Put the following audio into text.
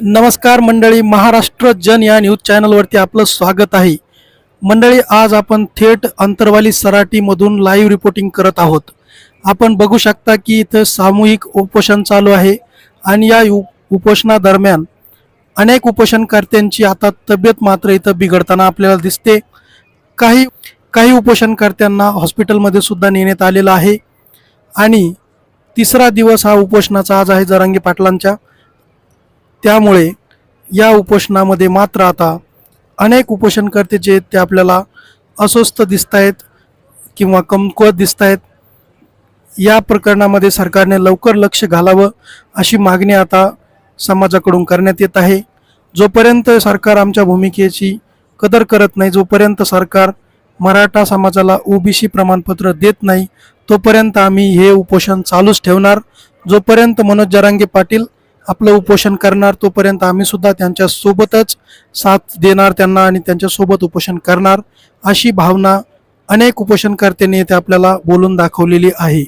नमस्कार मंडळी महाराष्ट्र जन या न्यूज चॅनलवरती आपलं स्वागत आहे. मंडळी आज आपण थेट अंतरवाली सराटीमधून लाईव्ह रिपोर्टिंग करत आहोत. आपण बघू शकता की इथं सामूहिक उपोषण चालू आहे आणि या उ- उपोषणादरम्यान अनेक उपोषणकर्त्यांची आता तब्येत मात्र इथं बिघडताना आपल्याला दिसते. काही काही उपोषणकर्त्यांना हॉस्पिटलमध्ये सुद्धा नेण्यात आलेलं आहे. आणि तिसरा दिवस हा उपोषणाचा आज आहे जरांगी पाटलांच्या. त्यामुळे या उपोषणामध्ये मात्र आता अनेक उपोषणकर्ते जे आहेत ते आपल्याला अस्वस्थ दिसत आहेत किंवा कमकुवत दिसत आहेत या प्रकरणामध्ये सरकारने लवकर लक्ष घालावं अशी मागणी आता समाजाकडून करण्यात येत आहे. जोपर्यंत सरकार आमच्या भूमिकेची कदर करत नाही जोपर्यंत सरकार मराठा समाजाला ओबीसी प्रमाणपत्र देत नाही तोपर्यंत आम्ही हे उपोषण चालूच ठेवणार. जोपर्यंत मनोज जरांगे पाटील आपलं उपोषण करणार तोपर्यंत आम्ही सुद्धा त्यांच्या सोबतच साथ देणार त्यांना आणि त्यांच्यासोबत उपोषण करणार अशी भावना अनेक उपोषणकर्त्यांनी येथे आपल्याला बोलून दाखवलेली आहे.